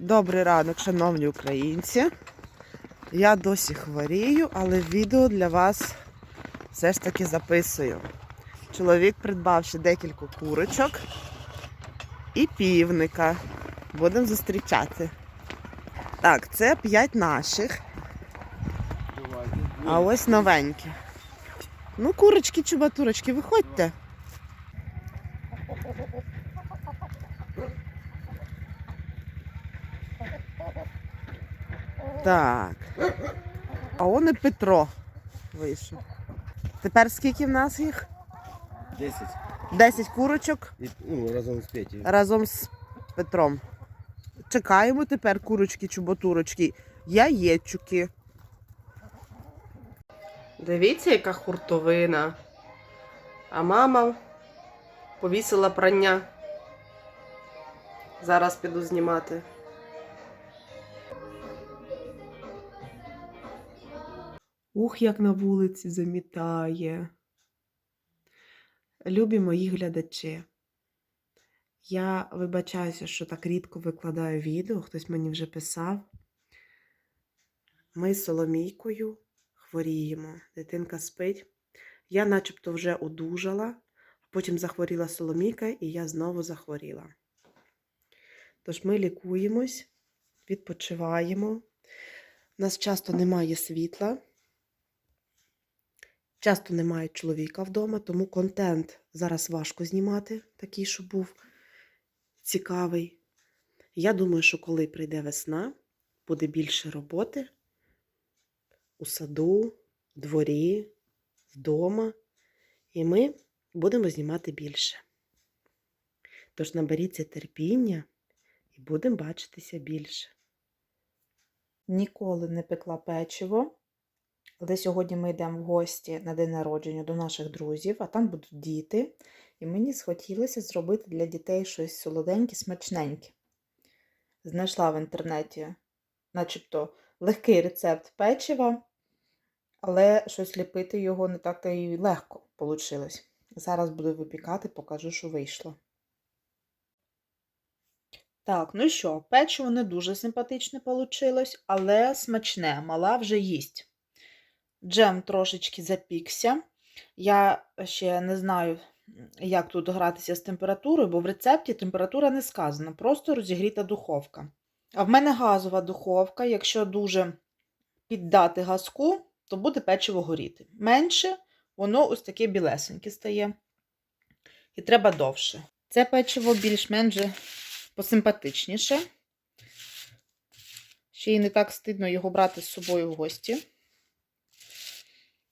Добрий ранок, шановні українці. Я досі хворію, але відео для вас все ж таки записую. Чоловік придбав ще декілька курочок і півника. Будемо зустрічати. Так, це п'ять наших, а ось новенькі. Ну, курочки, чубатурочки, виходьте. Так. А он і Петро вийшов. Тепер скільки в нас їх? 10. Десять курочок І, ну, разом з Петєю. разом з Петром. Чекаємо тепер курочки, чуботурочки, яєчуки. Дивіться, яка хуртовина. А мама повісила прання. Зараз піду знімати. Ух, як на вулиці замітає. Любі мої глядачі. Я вибачаюся, що так рідко викладаю відео, хтось мені вже писав. Ми з Соломійкою хворіємо. Дитинка спить. Я начебто вже одужала, а потім захворіла Соломійка, і я знову захворіла. Тож ми лікуємось, відпочиваємо. У нас часто немає світла, часто немає чоловіка вдома, тому контент зараз важко знімати, такий, щоб був цікавий. Я думаю, що коли прийде весна, буде більше роботи у саду, дворі, вдома, і ми будемо знімати більше. Тож наберіться терпіння і будемо бачитися більше. Ніколи не пекла печиво, але сьогодні ми йдемо в гості на день народження до наших друзів, а там будуть діти. І мені схотілося зробити для дітей щось солоденьке, смачненьке. Знайшла в інтернеті, начебто, легкий рецепт печива, але щось ліпити його не так то і легко вийшло. Зараз буду випікати, покажу, що вийшло. Так, ну що, печиво не дуже симпатичне вийшло, але смачне, мала вже їсть. Джем трошечки запікся. Я ще не знаю, як тут гратися з температурою, бо в рецепті температура не сказана, просто розігріта духовка. А в мене газова духовка, якщо дуже піддати газку, то буде печиво горіти. Менше, воно ось таке білесеньке стає. І треба довше. Це печиво більш-менш посимпатичніше. Ще й не так стидно його брати з собою в гості.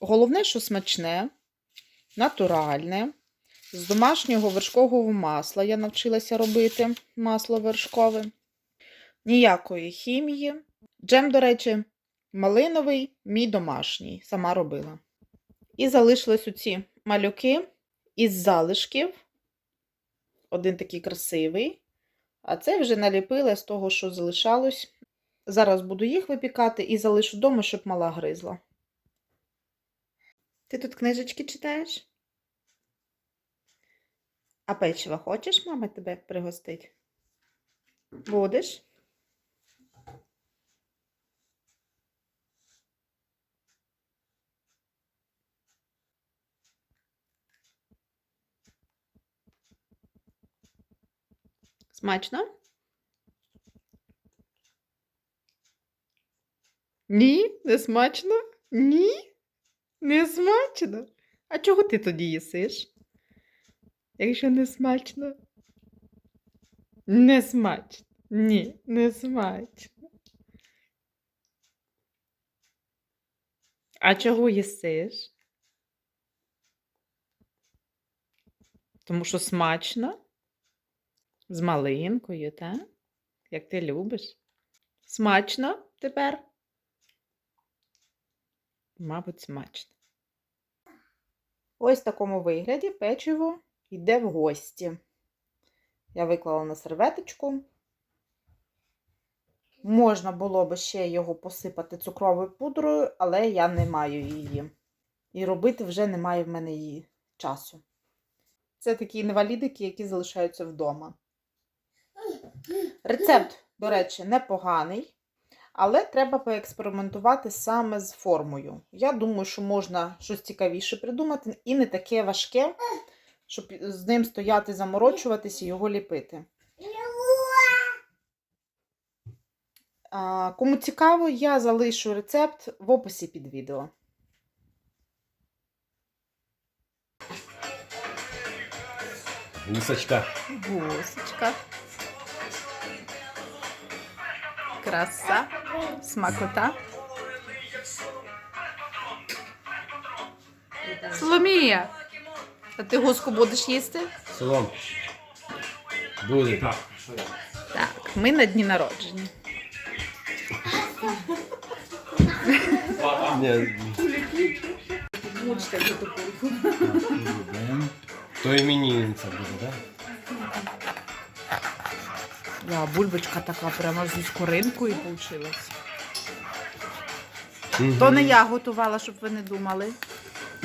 Головне, що смачне, натуральне, з домашнього вершкового масла я навчилася робити масло вершкове. Ніякої хімії. Джем, до речі, малиновий, мій домашній, сама робила. І залишились оці малюки із залишків. Один такий красивий. А це вже наліпила з того, що залишалось. Зараз буду їх випікати і залишу вдома, щоб мала гризла. Ти тут книжечки читаєш? А печиво хочеш, мама, тебе пригостить? Будеш? Смачно? Ні, не смачно? Ні? Не смачно? А чого ти тоді їсиш? Якщо не смачно? Не смачно. Ні, не смачно. А чого їсиш? Тому що смачно? З малинкою, так? Як ти любиш? Смачно тепер? Мабуть, смачно. Ось в такому вигляді печиво йде в гості. Я виклала на серветочку. Можна було би ще його посипати цукровою пудрою, але я не маю її. І робити вже немає в мене її часу. Це такі інвалідики, які залишаються вдома. Рецепт до речі, непоганий. Але треба поекспериментувати саме з формою. Я думаю, що можна щось цікавіше придумати і не таке важке, щоб з ним стояти, заморочуватись і його ліпити. Кому цікаво, я залишу рецепт в описі під відео. Гусочка. Гусочка. Краса. Смакота. Соломія. А ти гуску будеш їсти? Солом. Буде. Так, ми на дні народження. Ні, то іменинниця буде, так? Да, бульбочка така прямо зі скоринкою вийшла. Да? То не я готувала, щоб ви не думали.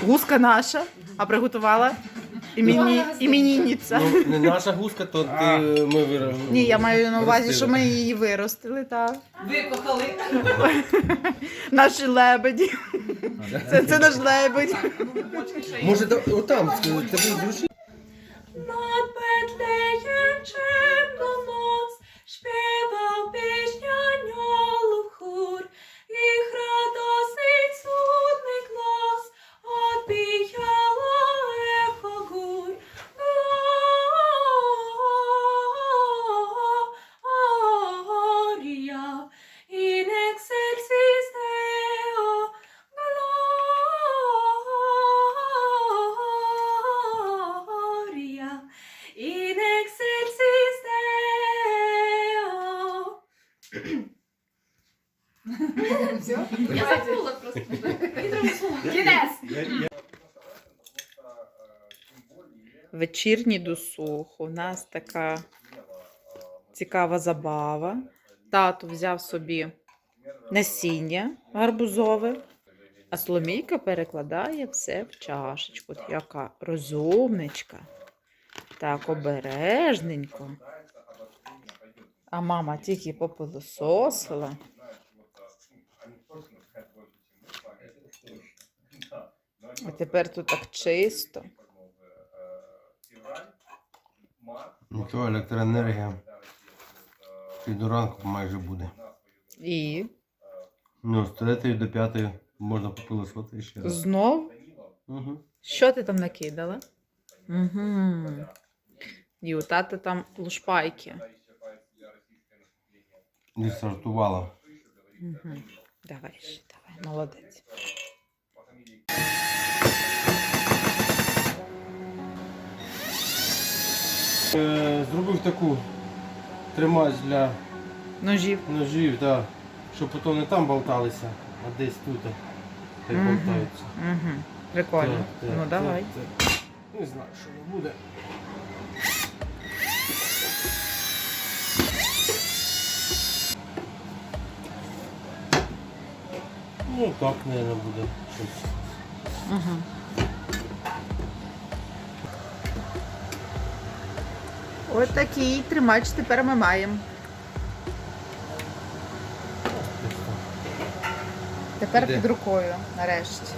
Гуска наша, а приготувала імені... іменінниця. Ну, не наша гуска, то ти, ми виробили. Ні, я маю на увазі, що ми її виростили, так. Викохали. Наші лебеді. Це, це наш лебедь. Може, да- отам, це буде зручніше? Над Бетлеєм чемно Вечірній досуг. У нас така цікава забава. Тато взяв собі насіння гарбузове, а Соломійка перекладає все в чашечку. От Яка розумничка. Так, обережненько. А мама тільки попилососила. А тепер тут так чисто. Ну то електроенергія. Під ранку майже буде. І Ну, з 3 до 5 можна попилосити ще раз. знов Угу. Що ти там накидала? Угу. І у тата там лушпайки. Відсортувала. Угу. Давай ще, давай, молодець. Зробив таку тримач для Ножів. ножів, так. Щоб потім не там болталися, а десь тут. Хай Мгм. болтаються. Угу. Прикольно. Так, так, ну так, давай. так. Не знаю, що не буде. Ну так, мабуть, буде щось. Угу. Ось такий тримач тепер ми маємо. Тепер Іде. під рукою, нарешті.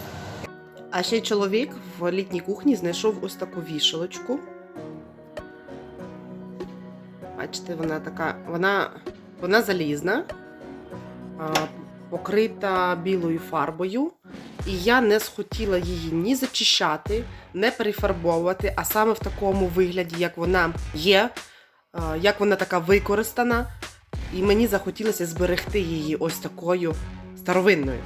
А ще чоловік в літній кухні знайшов ось таку вішалочку. Бачите, вона така, вона, вона залізна, покрита білою фарбою. І я не схотіла її ні зачищати, не перефарбовувати, а саме в такому вигляді, як вона є, як вона така використана. І мені захотілося зберегти її ось такою старовинною.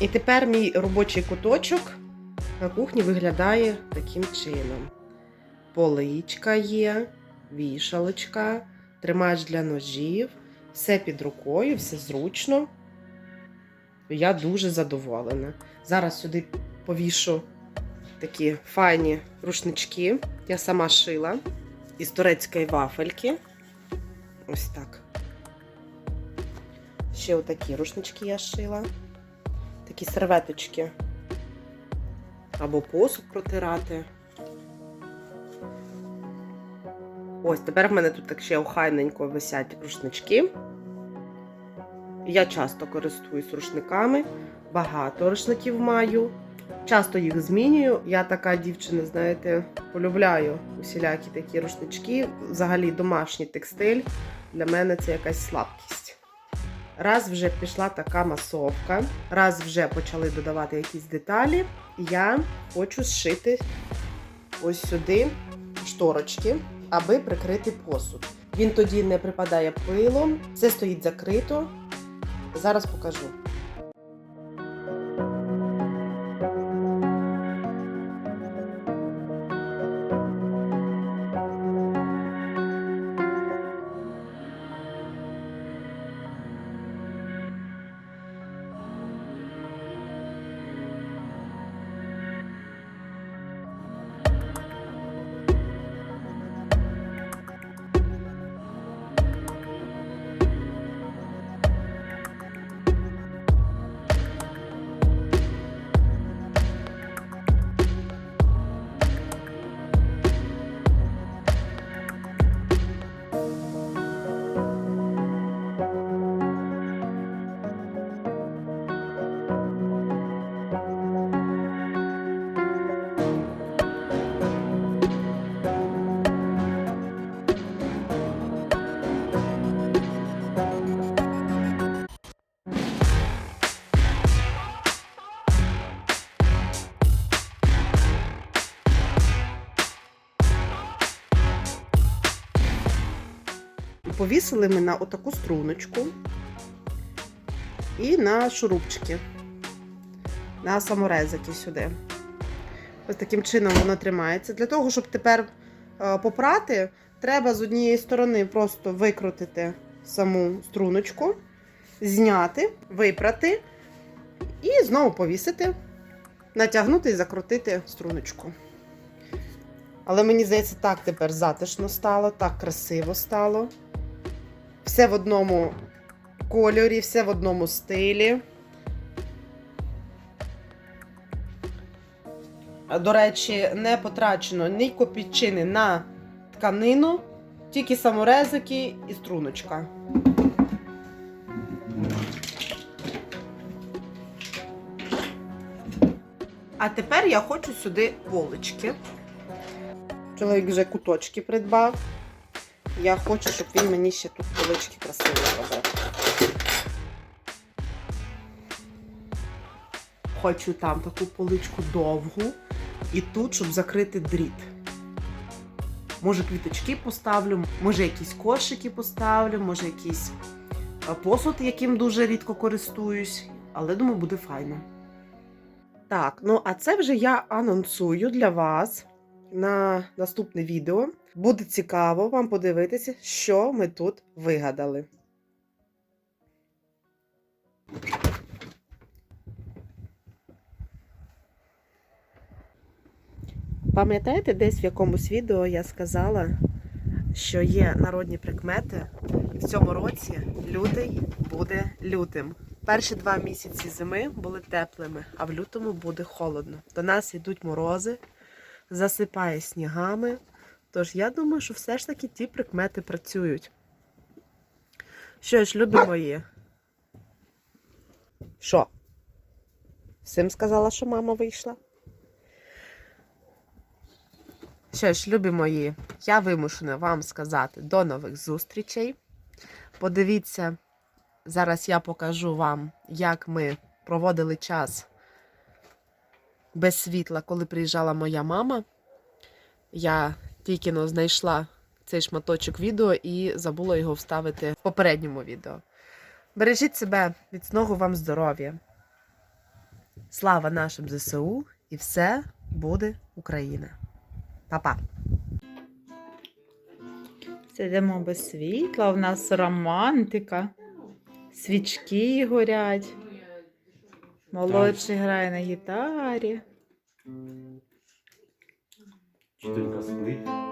І тепер мій робочий куточок на кухні виглядає таким чином: поличка є, вішалочка, тримач для ножів, все під рукою, все зручно. Я дуже задоволена. Зараз сюди повішу такі файні рушнички. Я сама шила із турецької вафельки. Ось так. Ще отакі рушнички я шила такі серветочки. Або посуд протирати. Ось тепер в мене тут так ще охайненько висять рушнички. Я часто користуюсь рушниками, багато рушників маю. Часто їх змінюю. Я така дівчина, знаєте, полюбляю усілякі такі рушнички. Взагалі домашній текстиль. Для мене це якась слабкість. Раз вже пішла така масовка, раз вже почали додавати якісь деталі, я хочу зшити ось сюди шторочки, аби прикрити посуд. Він тоді не припадає пилом, все стоїть закрито. Зараз покажу. Повісили ми на отаку струночку і на шурупчики, на саморезики сюди. Ось таким чином воно тримається. Для того, щоб тепер е, попрати, треба з однієї сторони просто викрутити саму струночку, зняти, випрати і знову повісити, натягнути і закрутити струночку. Але мені здається, так тепер затишно стало, так красиво стало. Все в одному кольорі, все в одному стилі. До речі, не потрачено ні копійчини на тканину, тільки саморезики і струночка. А тепер я хочу сюди полички. Чоловік вже куточки придбав. Я хочу, щоб він мені ще тут полички красиво зробив. Хочу там таку поличку довгу і тут, щоб закрити дріт. Може, квіточки поставлю, може, якісь кошики поставлю, може, якийсь е, посуд, яким дуже рідко користуюсь, але думаю, буде файно. Так, ну а це вже я анонсую для вас на наступне відео. Буде цікаво вам подивитися, що ми тут вигадали. Пам'ятаєте, десь в якомусь відео я сказала, що є народні прикмети, і в цьому році лютий буде лютим. Перші два місяці зими були теплими, а в лютому буде холодно. До нас йдуть морози, засипає снігами. Тож я думаю, що все ж таки ті прикмети працюють. Що ж, любі мої? Що? Всім сказала, що мама вийшла? Що ж, любі мої, я вимушена вам сказати до нових зустрічей. Подивіться, зараз я покажу вам, як ми проводили час без світла, коли приїжджала моя мама. Я тільки но знайшла цей шматочок відео і забула його вставити в попередньому відео. Бережіть себе, міцного вам здоров'я. Слава нашим ЗСУ і все буде Україна. Па-па! Сидимо без світла, у нас романтика. Свічки горять. Молодший грає на гітарі. Чотирка сплить.